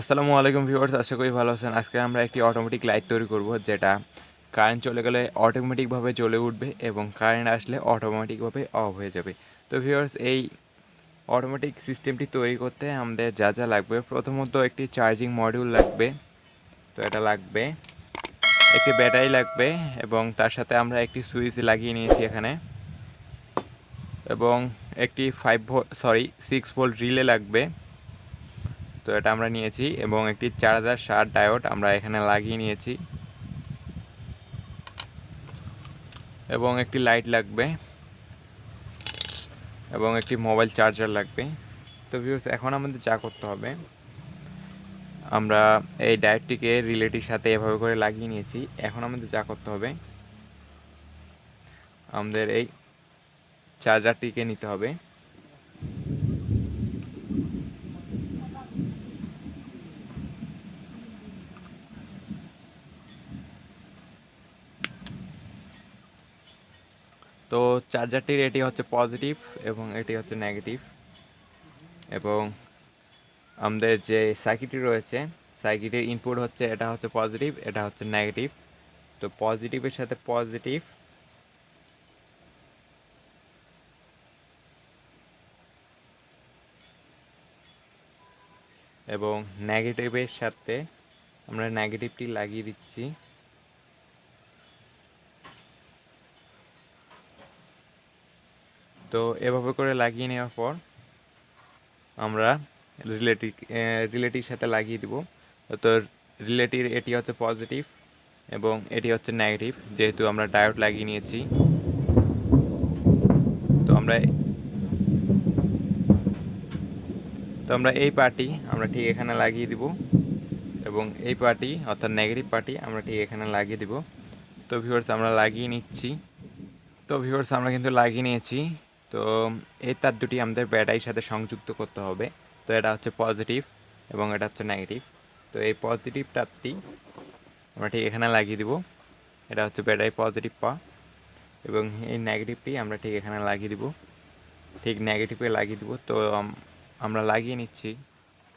আসসালামু আলাইকুম ভিউয়ার্স, আশা করি ভালো আছেন। আজকে আমরা একটি অটোমেটিক লাইট তৈরি করব, যেটা কারেন্ট চলে গেলে অটোমেটিকভাবে জ্বলে উঠবে এবং কারেন্ট আসলে অটোমেটিকভাবে অফ হয়ে যাবে। তো ভিউয়ার্স, এই অটোমেটিক সিস্টেমটি তৈরি করতে আমাদের যা যা লাগবে, প্রথমত একটি চার্জিং মডিউল লাগবে, তো এটা লাগবে, একটি ব্যাটারি লাগবে এবং তার সাথে আমরা একটি সুইচ লাগিয়ে নিয়েছি এখানে। এবং একটি five volt sorry six volt relay লাগবে। তো এটা আমরা নিয়েছি এবং একটি চার হাজার ষাট ডায়োড আমরা এখানে লাগিয়ে নিয়েছি। এবং একটি লাইট লাগবে। এবং একটি মোবাইল চার্জার লাগবে। তো ভিউর্স এখন আমাদের যা করতে হবে, আমরা এই ডায়োডটিকে রিলেটির সাথে এভাবে করে লাগিয়ে নিয়েছি। এখন আমাদের যা করতে হবে, আমাদের এই চার্জারটিকে নিতে হবে। তো চার্জারটির এটি হচ্ছে পজিটিভ এবং এটি হচ্ছে নেগেটিভ এবং আমাদের যে সার্কিটটি রয়েছে সার্কিটের ইনপুট হচ্ছে এটা হচ্ছে পজিটিভ এটা হচ্ছে নেগেটিভ তো পজিটিভের সাথে পজিটিভ এবং নেগেটিভের সাথে আমরা নেগেটিভটি লাগিয়ে দিচ্ছি। তো এভাবে করে লাগিয়ে নেওয়ার পর আমরা রিলেটিভ রিলেটির সাথে লাগিয়ে দিব। তো রিলেটির এটি হচ্ছে পজিটিভ এবং এটি হচ্ছে নেগেটিভ, যেহেতু আমরা ডায়োড লাগিয়ে নিয়েছি। তো আমরা তো আমরা এই পার্টি আমরা ঠিক এখানে লাগিয়ে দিব এবং এই পার্টি অর্থাৎ নেগেটিভ পার্টি আমরা ঠিক এখানে লাগিয়ে দিব। তো ভিউয়ার্স আমরা লাগিয়ে নিচ্ছি। তো ভিউয়ার্স আমরা কিন্তু লাগিয়ে নিয়েছি। তো এই তার দুটি আমাদের ব্যাটারির সাথে সংযুক্ত করতে হবে। তো এটা হচ্ছে পজিটিভ এবং এটা হচ্ছে নেগেটিভ তো এই পজিটিভ তারটি আমরা ঠিক এখানে লাগিয়ে দিব। এটা হচ্ছে ব্যাটারি পজিটিভ পা এবং এই নেগেটিভটি আমরা ঠিক এখানে লাগিয়ে দিব। ঠিক নেগেটিভে লাগিয়ে দিব। তো আমরা লাগিয়ে নিচ্ছি।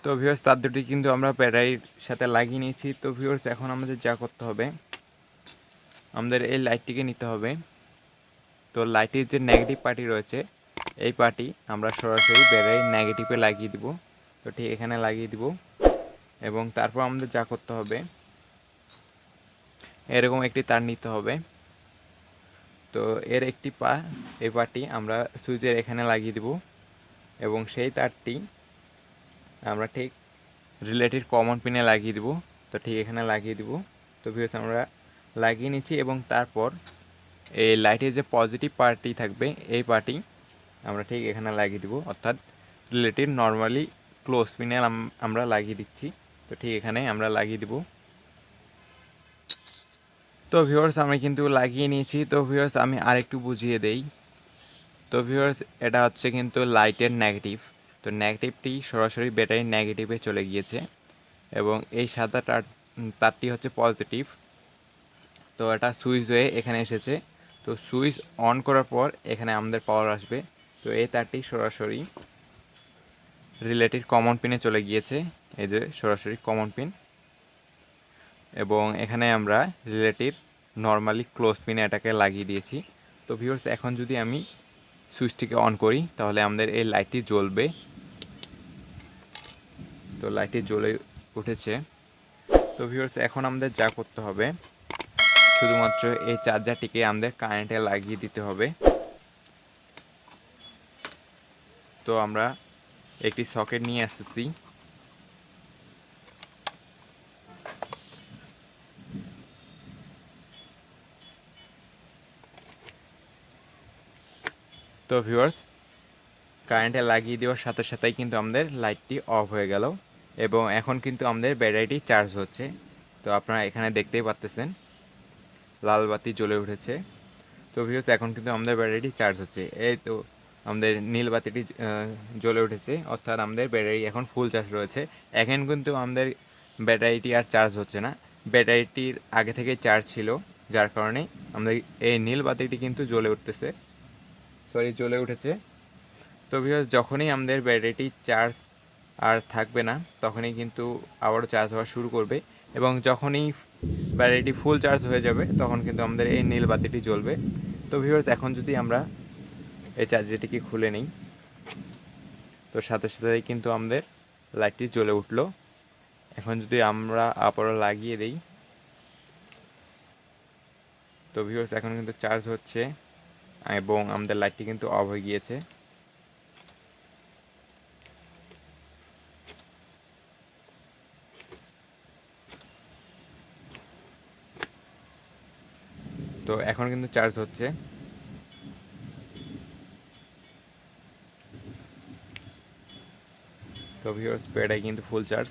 তো ভিউয়ার্স তার দুটি কিন্তু আমরা ব্যাটারির সাথে লাগিয়ে নিয়েছি। তো ভিউয়ার্স এখন আমাদের যা করতে হবে, আমাদের এই লাইটটিকে নিতে হবে। তো লাইটের যে নেগেটিভ পার্টি রয়েছে, এই পার্টি আমরা সরাসরি ব্যাটারির নেগেটিভে লাগিয়ে দিব। তো ঠিক এখানে লাগিয়ে দিব এবং তারপর আমাদের যা করতে হবে, এরকম একটি তার নিতে হবে। তো এর একটি পা, এই পার্টি আমরা সুইচের এখানে লাগিয়ে দিব এবং সেই তারটি আমরা ঠিক রিলেটেড কমন পিনে লাগিয়ে দিব। তো ঠিক এখানে লাগিয়ে দিব। তো ভিউস আমরা লাগিয়ে নিচ্ছি এবং তারপর এই লাইটের যে পজিটিভ পার্টি থাকবে, এই পার্টি আমরা ঠিক এখানে লাগিয়ে দিব। অর্থাৎ রিলেটেড নর্মালি ক্লোজ পিনে আমরা লাগিয়ে দিচ্ছি। তো ঠিক এখানে আমরা লাগিয়ে দিব। তো ভিউয়ার্স আমি কিন্তু লাগিয়ে নিয়েছি। তো ভিউয়ার্স আমি আরেকটু বুঝিয়ে দেই। তো ভিউয়ার্স এটা হচ্ছে কিন্তু লাইটের নেগেটিভ তো নেগেটিভটি সরাসরি ব্যাটারির নেগেটিভে চলে গিয়েছে এবং এই সাদা তার তারটি হচ্ছে পজিটিভ তো এটা সুইচ হয়ে এখানে এসেছে। তো সুইচ অন করার পর এখানে আমাদের পাওয়ার আসবে। তো এই তারটি সরাসরি রিলেটিভ কমন পিনে চলে গিয়েছে। এই যে সরাসরি কমন পিন এবং এখানে আমরা রিলেটিভ নর্মালি ক্লোজ পিনে এটাকে লাগিয়ে দিয়েছি। তো ভিউর্স এখন যদি আমি সুইচটিকে অন করি, তাহলে আমাদের এই লাইটটি জ্বলবে। তো লাইটটি জ্বলে উঠেছে। তো ভিউর্স এখন আমাদের যা করতে হবে শুধুমাত্র এই চার্জারটিকে আমাদের কারেন্টে লাগিয়ে দিতে হবে। তো আমরা একটি সকেট নিয়ে এসেছি। তো ভিউয়ার্স কারেন্টে লাগিয়ে দেওয়ার সাথে সাথেই কিন্তু আমাদের লাইটটি অফ হয়ে গেল এবং এখন কিন্তু আমাদের ব্যাটারিটি চার্জ হচ্ছে। তো আপনারা এখানে দেখতেই পাচ্তেছেন লাল বাতি জ্বলে উঠেছে। তো ভিউস এখন কিন্তু আমাদের ব্যাটারিটি চার্জ হচ্ছে। এই তো আমাদের নীল বাতিটি জ্বলে উঠেছে, অর্থাৎ আমাদের ব্যাটারি এখন ফুল চার্জ রয়েছে। এখন কিন্তু আমাদের ব্যাটারিটি আর চার্জ হচ্ছে না। ব্যাটারিটির আগে থেকে চার্জ ছিল, যার কারণে আমাদের এই নীল বাতিটি কিন্তু জ্বলে উঠতেছে। সরি জ্বলে উঠেছে। তো ভিউস যখনই আমাদের ব্যাটারিটি চার্জ আর থাকবে না, তখনই কিন্তু আবারও চার্জ হওয়া শুরু করবে। এবং যখনই ব্যাটারিটি ফুল চার্জ হয়ে যাবে, তখন কিন্তু আমাদের এই নীল বাতিটি জ্বলবে। তো ভিউয়ার্স এখন যদি আমরা এই চার্জারটিকে খুলে নিই, তো সাথে সাথে কিন্তু আমাদের লাইটটি জ্বলে উঠল। এখন যদি আমরা আবারও লাগিয়ে দিই, তো ভিউয়ার্স এখন কিন্তু চার্জ হচ্ছে এবং আমাদের লাইটটি কিন্তু অফ হয়ে গিয়েছে। তো এখন কিন্তু চার্জ হচ্ছে। তো ভিউয়ার্স ব্যাটারি কিন্তু ফুল চার্জ